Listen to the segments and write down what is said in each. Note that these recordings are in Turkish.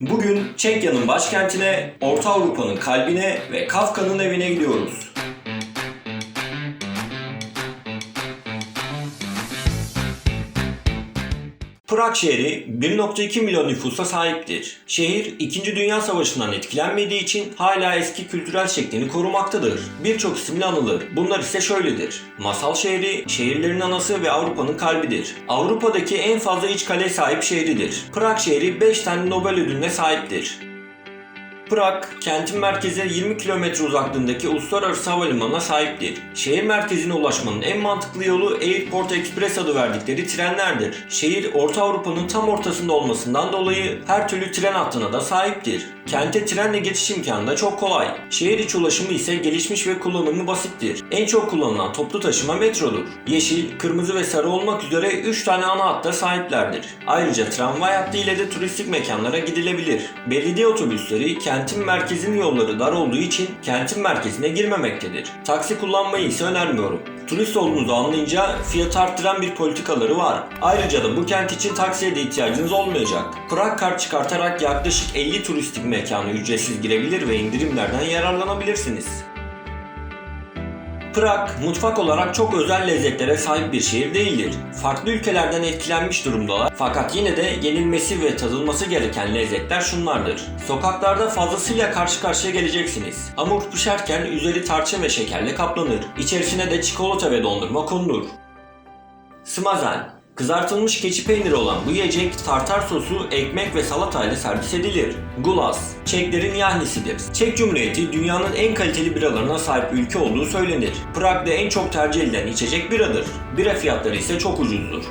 Bugün Çekya'nın başkentine, Orta Avrupa'nın kalbine ve Kafka'nın evine gidiyoruz. Prag şehri 1.2 milyon nüfusa sahiptir. Şehir 2. Dünya Savaşı'ndan etkilenmediği için hala eski kültürel şeklini korumaktadır. Birçok isimle anılır. Bunlar ise şöyledir. Masal şehri, şehirlerin anası ve Avrupa'nın kalbidir. Avrupa'daki en fazla iç kale sahip şehridir. Prag şehri 5 tane Nobel ödülüne sahiptir. Prag, kentin merkeze 20 kilometre uzaklığındaki uluslararası havalimanına sahiptir. Şehir merkezine ulaşmanın en mantıklı yolu Airport Express adı verdikleri trenlerdir. Şehir, Orta Avrupa'nın tam ortasında olmasından dolayı her türlü tren hattına da sahiptir. Kente trenle geçiş imkanı da çok kolay. Şehir içi ulaşımı ise gelişmiş ve kullanımı basittir. En çok kullanılan toplu taşıma metrodur. Yeşil, kırmızı ve sarı olmak üzere 3 tane ana hatta sahiplerdir. Ayrıca tramvay hattı ile de turistik mekanlara gidilebilir. Belediye otobüsleri kentin merkezinin yolları dar olduğu için kentin merkezine girmemektedir. Taksi kullanmayı ise önermiyorum. Turist olduğunuzu anlayınca fiyat arttıran bir politikaları var. Ayrıca da bu kent için taksiye de ihtiyacınız olmayacak. Prag kart çıkartarak yaklaşık 50 turistik mekanı ücretsiz girebilir ve indirimlerden yararlanabilirsiniz. Prag, mutfak olarak çok özel lezzetlere sahip bir şehir değildir. Farklı ülkelerden etkilenmiş durumdalar fakat yine de yenilmesi ve tadılması gereken lezzetler şunlardır. Sokaklarda fazlasıyla karşı karşıya geleceksiniz. Hamur pişerken üzeri tarçın ve şekerle kaplanır. İçerisine de çikolata ve dondurma konulur. Smazen Kızartılmış keçi peyniri olan bu yiyecek tartar sosu, ekmek ve salatayla servis edilir. Gulas, Çeklerin yahnisidir. Çek Cumhuriyeti dünyanın en kaliteli biralarına sahip ülke olduğu söylenir. Prag'da en çok tercih edilen içecek biradır. Bira fiyatları ise çok ucuzdur.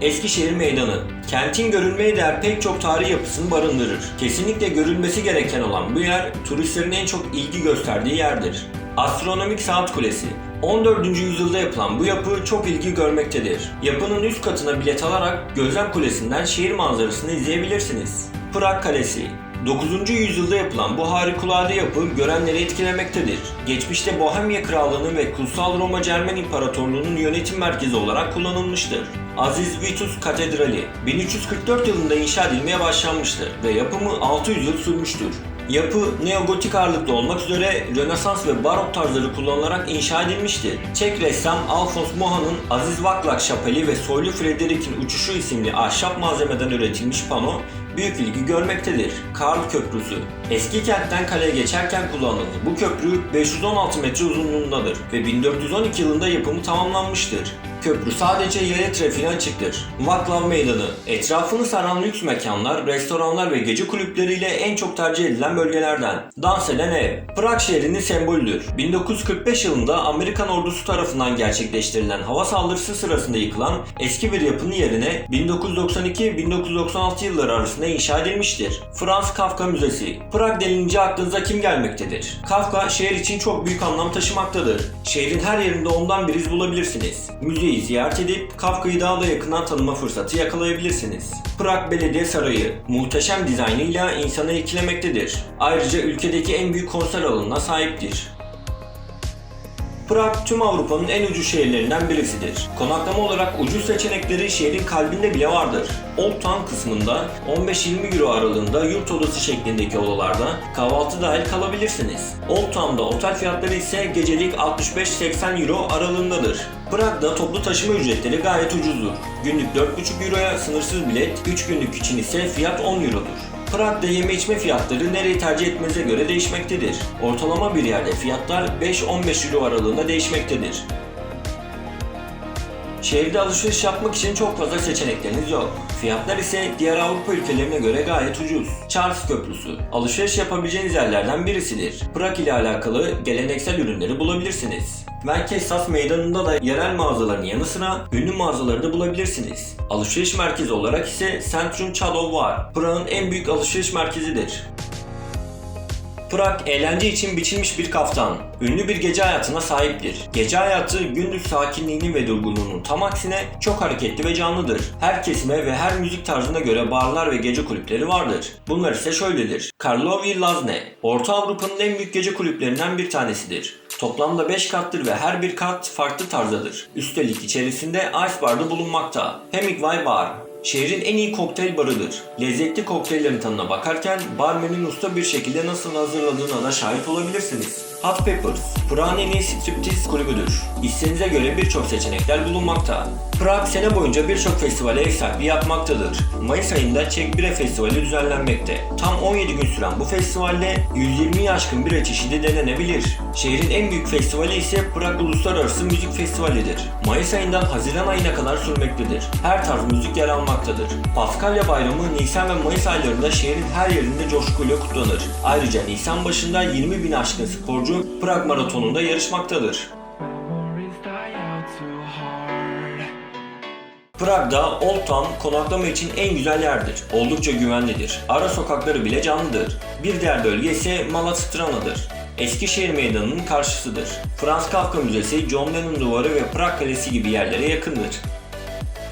Eskişehir Meydanı Kentin görülmeye değer pek çok tarihi yapısını barındırır. Kesinlikle görülmesi gereken olan bu yer turistlerin en çok ilgi gösterdiği yerdir. Astronomik Saat Kulesi 14. yüzyılda yapılan bu yapı çok ilgi görmektedir. Yapının üst katına bilet alarak Gözlem Kulesi'nden şehir manzarasını izleyebilirsiniz. Prag Kalesi 9. yüzyılda yapılan bu harikulade yapı görenleri etkilemektedir. Geçmişte Bohemya Krallığı'nın ve Kutsal Roma Cermen İmparatorluğu'nun yönetim merkezi olarak kullanılmıştır. Aziz Vitus Katedrali 1344 yılında inşa edilmeye başlanmıştır ve yapımı 600 yıl sürmüştür. Yapı neogotik ağırlıklı olmak üzere Rönesans ve Barok tarzları kullanılarak inşa edilmiştir. Çek ressam Alphonse Moha'nın Aziz Vaklak Şapeli ve Soylu Frederick'in Uçuşu isimli ahşap malzemeden üretilmiş pano büyük ilgi görmektedir. Karl Köprüsü Eski kentten kaleye geçerken kullanılır. Bu köprü 516 metre uzunluğundadır ve 1412 yılında yapımı tamamlanmıştır. Köprü sadece yaya trafiğine açıktır. Vaklav Meydanı Etrafını saran lüks mekanlar, restoranlar ve gece kulüpleriyle en çok tercih edilen bölgelerden. Dans eden ev Prag şehrinin sembolüdür. 1945 yılında Amerikan ordusu tarafından gerçekleştirilen hava saldırısı sırasında yıkılan eski bir yapının yerine 1992-1996 yılları arasında inşa edilmiştir. Franz Kafka Müzesi Prag denince aklınıza kim gelmektedir? Kafka şehir için çok büyük anlam taşımaktadır. Şehrin her yerinde ondan bir iz bulabilirsiniz. Müzeyi ziyaret edip Kafka'yı daha da yakından tanıma fırsatı yakalayabilirsiniz. Prag Belediye Sarayı muhteşem dizaynıyla insanı etkilemektedir. Ayrıca ülkedeki en büyük konser alanına sahiptir. Prag tüm Avrupa'nın en ucuz şehirlerinden birisidir. Konaklama olarak ucuz seçenekleri şehrin kalbinde bile vardır. Old Town kısmında 15-20 euro aralığında yurt odası şeklindeki odalarda kahvaltı dahil kalabilirsiniz. Old Town'da otel fiyatları ise gecelik 65-80 euro aralığındadır. Prag'da toplu taşıma ücretleri gayet ucuzdur. Günlük 4,5 euroya sınırsız bilet, 3 günlük için ise fiyat 10 eurodur. Prag'da yeme içme fiyatları nereyi tercih etmenize göre değişmektedir. Ortalama bir yerde fiyatlar 5-15 euro aralığında değişmektedir. Şehirde alışveriş yapmak için çok fazla seçenekleriniz yok. Fiyatlar ise diğer Avrupa ülkelerine göre gayet ucuz. Charles Köprüsü, alışveriş yapabileceğiniz yerlerden birisidir. Prag ile alakalı geleneksel ürünleri bulabilirsiniz. Merkezsas meydanında da yerel mağazaların yanı sıra ünlü mağazaları da bulabilirsiniz. Alışveriş merkezi olarak ise Centrum Chadov var. Prag'ın en büyük alışveriş merkezidir. Prag eğlence için biçilmiş bir kaftan. Ünlü bir gece hayatına sahiptir. Gece hayatı gündüz sakinliğinin ve durgunluğunun tam aksine çok hareketli ve canlıdır. Her kesime ve her müzik tarzına göre barlar ve gece kulüpleri vardır. Bunlar ise şöyledir. Karlovy Lazne, Orta Avrupa'nın en büyük gece kulüplerinden bir tanesidir. Toplamda 5 kattır ve her bir kat farklı tarzdadır. Üstelik içerisinde Ice Bar'da bulunmakta. Hemingway Bar, şehrin en iyi kokteyl barıdır. Lezzetli kokteyllerin tadına bakarken barmenin usta bir şekilde nasıl hazırladığına da şahit olabilirsiniz. Hot Peppers, Prag'ın en iyi striptiz kulübüdür. İsteğinize göre birçok seçenekler bulunmakta. Prag sene boyunca birçok festivale ev sahipliği yapmaktadır. Mayıs ayında Çek Bira Festivali düzenlenmekte. Tam 17 gün süren bu festivalde 120'yi aşkın bira çeşidi denenebilir. Şehrin en büyük festivali ise Prag Uluslararası Müzik Festivali'dir. Mayıs ayından Haziran ayına kadar sürmektedir. Her tarz müzik yer almaktadır. Paskalya Bayramı Nisan ve Mayıs aylarında şehrin her yerinde coşkuyla kutlanır. Ayrıca Nisan başında 20 bin aşkın sporcu Prag Maratonu'nda yarışmaktadır. Prag'da Old Town konaklama için en güzel yerdir. Oldukça güvenlidir. Ara sokakları bile canlıdır. Bir diğer bölge ise Malastrana'dır. Eskişehir Meydanı'nın karşısıdır. Franz Kafka Müzesi, John Lennon Duvarı ve Prag Kalesi gibi yerlere yakındır.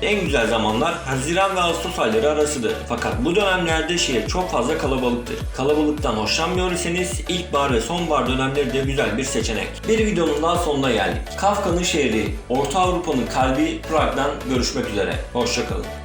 En güzel zamanlar Haziran ve Ağustos ayları arasıdır. Fakat bu dönemlerde şehir çok fazla kalabalıktır. Kalabalıktan hoşlanmıyor iseniz ilkbahar ve sonbahar dönemleri de güzel bir seçenek. Bir videonun daha sonuna geldik. Kafka'nın şehri, Orta Avrupa'nın kalbi Prag'dan görüşmek üzere. Hoşçakalın.